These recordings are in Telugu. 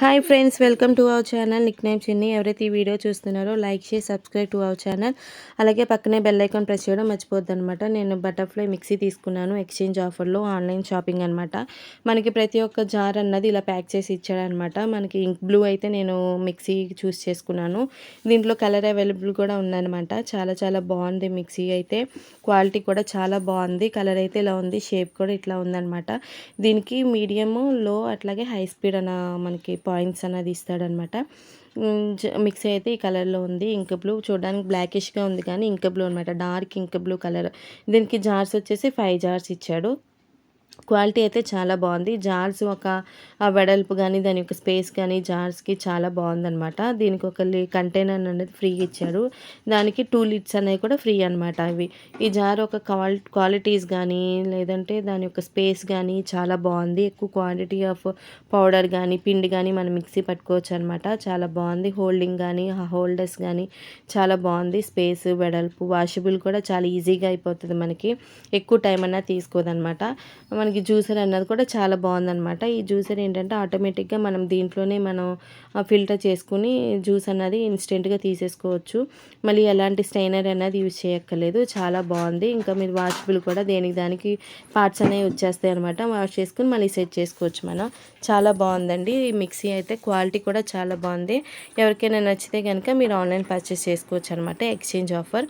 Hi friends welcome to our channel. Nickname Chinni. ఎవరైతే ఈ వీడియో చూస్తున్నారో లైక్ చేసి సబ్స్క్రైబ్ టు అవర్ ఛానల్. అలాగే పక్కనే బెల్ ఐకాన్ ప్రెస్ చేయడం మర్చిపోద్ది అనమాట నేను బటర్ఫ్లై మిక్సీ తీసుకున్నాను. ఎక్స్చేంజ్ ఆఫర్లో ఆన్లైన్ షాపింగ్ అనమాట మనకి ప్రతి ఒక్క జార్ అన్నది ఇలా ప్యాక్ చేసి ఇచ్చాడనమాట మనకి ఇంక్ బ్లూ అయితే నేను మిక్సీ చూస్ చేసుకున్నాను. దీంట్లో కలర్ అవైలబుల్ కూడా ఉందన్నమాట. చాలా చాలా బాగుంది మిక్సీ అయితే. క్వాలిటీ కూడా చాలా బాగుంది. కలర్ అయితే ఇలా ఉంది. షేప్ కూడా ఇట్లా ఉందన్నమాట. దీనికి మీడియము లో అట్లాగే హై స్పీడ్ అన్న మనకి పాయింట్స్ అనేది ఇస్తాడనమాట. మిక్సీ అయితే ఈ కలర్లో ఉంది. ఇంక బ్లూ చూడడానికి బ్లాకిష్గా ఉంది కానీ ఇంక బ్లూ అనమాట. డార్క్ ఇంక బ్లూ కలర్. దీనికి జార్స్ వచ్చేసి ఫైవ్ జార్స్ ఇచ్చాడు. క్వాలిటీ అయితే చాలా బాగుంది. జార్స్ ఒక వెడల్పు కానీ దాని యొక్క స్పేస్ కానీ జార్స్కి చాలా బాగుందనమాట దీనికి ఒక కంటైనర్ అనేది ఫ్రీ ఇచ్చారు. దానికి టూ లిడ్స్ అనేవి కూడా ఫ్రీ అనమాట అవి ఈ జార్ ఒక క్వాలిటీస్ కానీ లేదంటే దాని యొక్క స్పేస్ కానీ చాలా బాగుంది. ఎక్కువ క్వాంటిటీ ఆఫ్ పౌడర్ కానీ పిండి కానీ మనం మిక్సీ పట్టుకోవచ్చు అనమాట చాలా బాగుంది. హోల్డింగ్ కానీ హోల్డర్స్ కానీ చాలా బాగుంది. స్పేస్ వెడల్పు వాషబుల్ కూడా చాలా ఈజీగా అయిపోతుంది మనకి. ఎక్కువ టైం అన్నా తీసుకోదనమాట మనకి జ్యూసర్ అన్నది కూడా చాలా బాగుందనమాట ఈ జ్యూసర్ ఏంటంటే ఆటోమేటిక్గా మనం దీంట్లోనే మనం ఫిల్టర్ చేసుకుని జ్యూస్ అన్నది ఇన్స్టెంట్గా తీసేసుకోవచ్చు. మళ్ళీ ఎలాంటి స్టైనర్ అనేది యూజ్ చేయక్కర్లేదు. చాలా బాగుంది. ఇంకా మీరు వాషబుల్ కూడా దేనికి దానికి పార్ట్స్ అనేవి వచ్చేస్తాయి అనమాట వాష్ చేసుకుని మళ్ళీ సెట్ చేసుకోవచ్చు మనం. చాలా బాగుందండి. ఈ మిక్సీ అయితే క్వాలిటీ కూడా చాలా బాగుంది. ఎవరికైనా నచ్చితే కనుక మీరు ఆన్లైన్ పర్చేస్ చేసుకోవచ్చు అనమాట ఎక్స్చేంజ్ ఆఫర్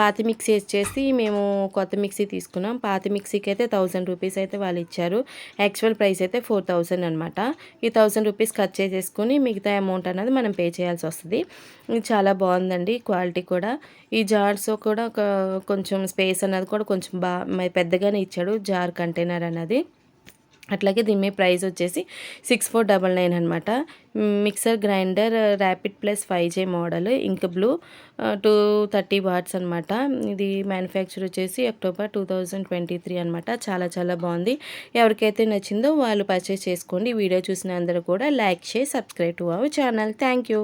పాత మిక్సీ వచ్చేసి మేము కొత్త మిక్సీ తీసుకున్నాం. పాత మిక్సీకి అయితే థౌజండ్ రూపీస్ అయితే వాళ్ళు ఇచ్చారు. యాక్చువల్ ప్రైస్ అయితే ఫోర్ థౌజండ్ అనమాట ఈ థౌసండ్ రూపీస్ ఖర్చు చేసేసుకుని మిగతా అమౌంట్ అనేది మనం పే చేయాల్సి వస్తుంది. ఇది చాలా బాగుందండి క్వాలిటీ కూడా. ఈ జార్స్ కూడా కొంచెం స్పేస్ అన్నది కూడా కొంచెం బాగా పెద్దగానే ఇచ్చాడు జార్ కంటైనర్ అనేది అట్లాగే దీని మీద ప్రైస్ వచ్చేసి సిక్స్ ఫోర్ డబల్ నైన్ అనమాట mixer grinder rapid plus five J model ink blue two thirty watts అనమాట ఇది మ్యానుఫ్యాక్చర్ వచ్చేసి October two thousand twenty three అనమాట చాలా చాలా బాగుంది. ఎవరికైతే నచ్చిందో వాళ్ళు పర్చేస్ చేసుకోండి. వీడియో చూసిన అందరూ కూడా లైక్ చేసి subscribe to our channel. Thank you.